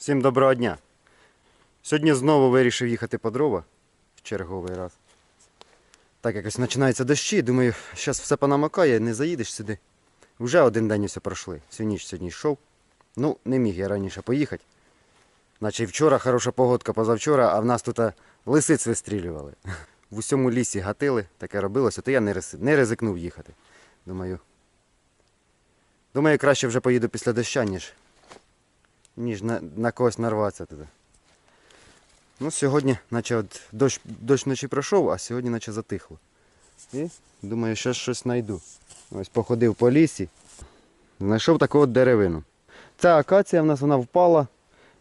Всім доброго дня. Сьогодні знову вирішив їхати по дрова в черговий раз. Так якось починаються дощі, думаю, зараз все понамокає, не заїдеш сюди. Вже один день все пройшли. Всю ніч сьогодні йшов. Ну, не міг я раніше поїхати. Наче вчора хороша погодка, позавчора, а в нас тут лисиць вистрілювали. В усьому лісі гатили, таке робилося, то я не, ризикнув їхати. Думаю. Думаю, краще вже поїду після доща, ніж ніж на, на когось нарватися туди. Ну, сьогодні, наче от дощ, дощ вночі пройшов, а сьогодні наче затихло. І думаю, ще щось знайду. Ось походив по лісі, знайшов таку от деревину. Ця акація в нас вона впала,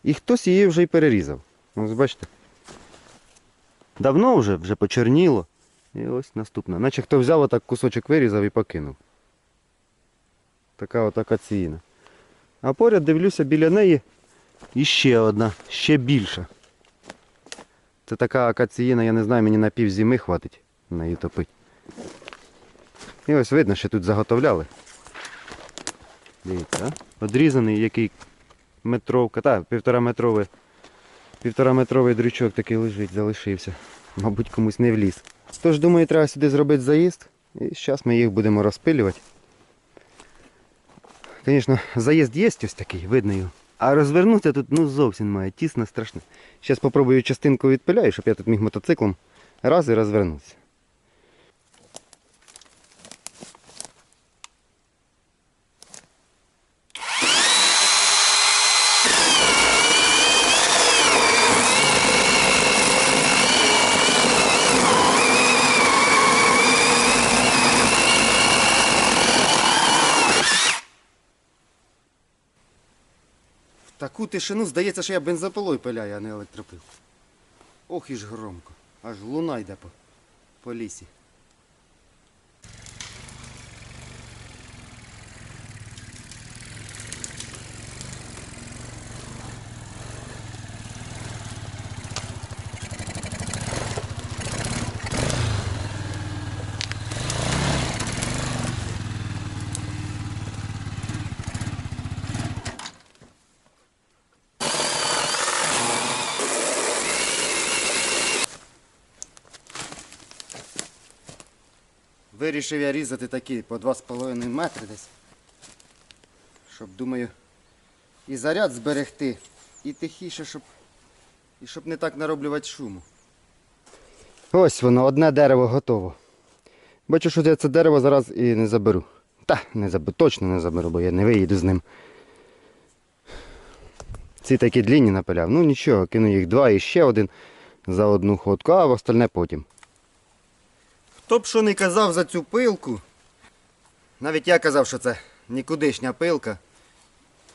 і хтось її вже й перерізав. Ось бачите. Давно вже, вже почерніло. І ось наступна. Наче хто взяв отак кусочок вирізав і покинув. Така от акаційна. А поряд дивлюся біля неї іще одна, ще більша. Це така акаціїна, я не знаю, мені на пів зими хватить на її топити. І ось видно, що тут заготовляли. Дивіться? Одрізаний який метровка, та, півтора метровий дрючок такий лежить, залишився. Мабуть, комусь не вліз. Тож, думаю, треба сюди зробити заїзд. І зараз ми їх будемо розпилювати. Звісно, заїзд є ось такий, видно його. А розвернутися тут ну зовсім має, тісно, страшно. Зараз спробую частинку відпиляю, щоб я тут міг мотоциклом раз і розвернутися. Таку тишину здається, що я бензопилою пиляю, а не електропил. Ох і ж громко. Аж луна йде по, по лісі. Вирішив я різати такі по 2,5 метри десь. Щоб, думаю, і заряд зберегти, і тихіше, щоб, і щоб не так нароблювати шуму. Ось воно, одне дерево готово. Бачу, що я це дерево зараз і не заберу. Та, не заберу, точно не заберу, бо я не виїду з ним. Ці такі длінні напиляв. Ну нічого, кину їх два і ще один за одну ходку, а в остальне потім. Хто б що не казав за цю пилку, навіть я казав, що це нікудишня пилка.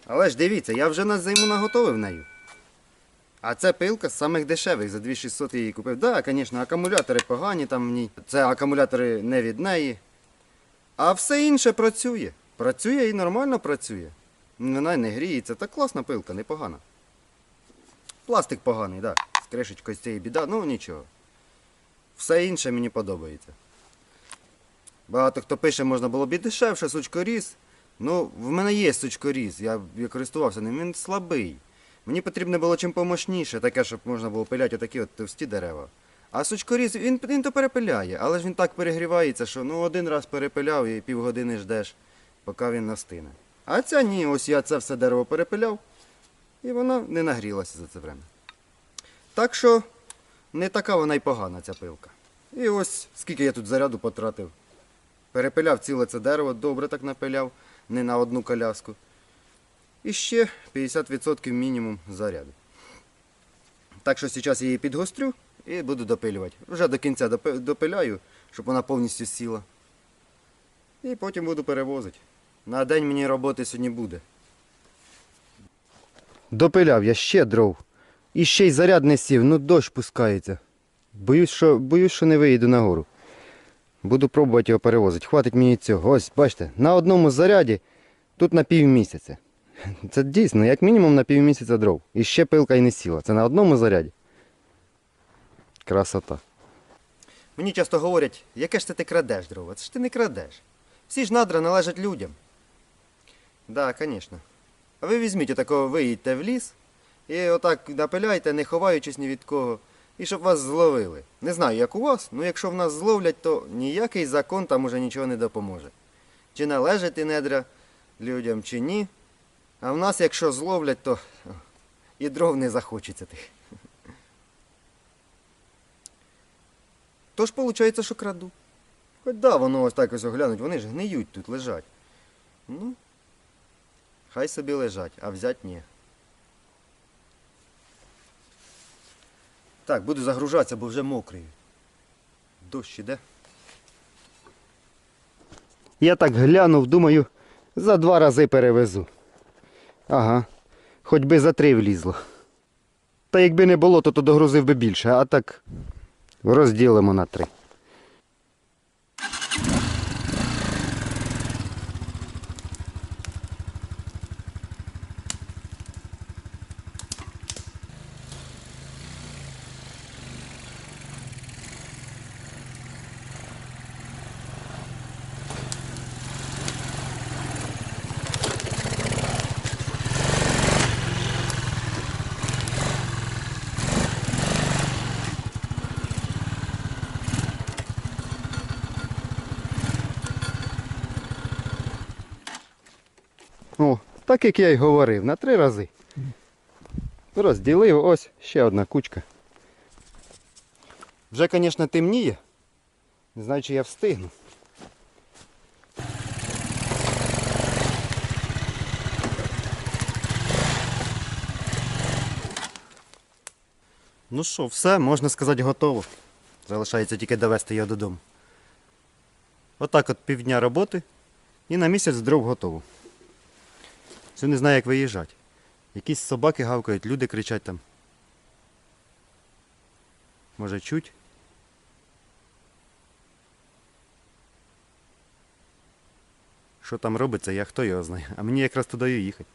Але ж дивіться, я вже на зиму наготовив нею. А це пилка з самих дешевих, за 2600 я її купив. Так, да, звісно, акумулятори погані там в ній. Це акумулятори не від неї. А все інше працює. Працює і нормально працює. Вона не гріється. Та класна пилка, непогана. Пластик поганий, так. Да. З кришечкою з цієї біда, ну нічого. Все інше мені подобається. Багато хто пише, можна було б і дешевше, сучкоріз. Ну, в мене є сучкоріз, я, я користувався ним, він слабий. Мені потрібно було чим помощніше, таке, щоб можна було пиляти отакі от товсті дерева. А сучкоріз, він, він то перепиляє, але ж він так перегрівається, що ну один раз перепиляв і півгодини ждеш, поки він настине. А ця ні, ось я це все дерево перепиляв, і воно не нагрілося за це время. Так що не така вона й погана ця пилка. І ось скільки я тут заряду потратив. Перепиляв ціле це дерево, добре так напиляв, не на одну коляску. І ще 50% мінімум заряду. Так що зараз я її підгострю і буду допилювати. Вже до кінця допиляю, щоб вона повністю сіла. І потім буду перевозити. На день мені роботи сьогодні буде. Допиляв я ще дров. І ще й заряд не сів, ну дощ пускається. Боюсь, що, боюсь, що не виїду нагору. Буду пробувати його перевозити. Хватить мені цього. Ось, бачите, на одному заряді тут на пів місяця. Це дійсно, як мінімум на пів місяця дров. І ще пилка й не сіла. Це на одному заряді. Красота. Мені часто говорять, яке ж це ти крадеш дрова? Це ж ти не крадеш. Всі ж надра належать людям. Так, да, звісно. А ви візьміть отакого, виїдьте в ліс, І отак напиляйте, не ховаючись ні від кого. І щоб вас зловили. Не знаю, як у вас, ну якщо в нас зловлять, то ніякий закон там уже нічого не допоможе. Чи належать ті недра людям, чи ні. А в нас, якщо зловлять, то і дров не захочеться тих. Тож виходить, що краду. Хоч да, воно ось так ось оглянуть, вони ж гниють тут лежать. Ну, хай собі лежать, а взять ні. Так, буду загружатися, бо вже мокрий. Дощ іде. Я так глянув, думаю, за два рази перевезу. Ага, хоч би за три влізло. Та якби не було, то, то догрузив би більше, а так розділимо на три. Так як я й говорив, на три рази. Розділив, ось ще одна кучка. Вже, звісно, темніє. Не знаю, чи я встигну. Ну що, все, можна сказати, готово. Залишається тільки довести його додому. Отак от півдня роботи і на місяць дров готово. Все не знаю, як виїжджати. Якісь собаки гавкають, люди кричать там. Може чуть? Що там робиться, я хто його знає. А мені якраз туди і їхати.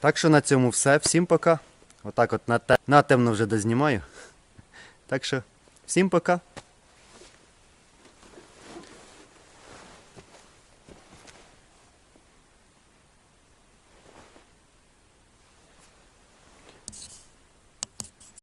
Так що на цьому все. Всім пока. Отак от на те- натемно вже дознімаю. Так що, всім пока.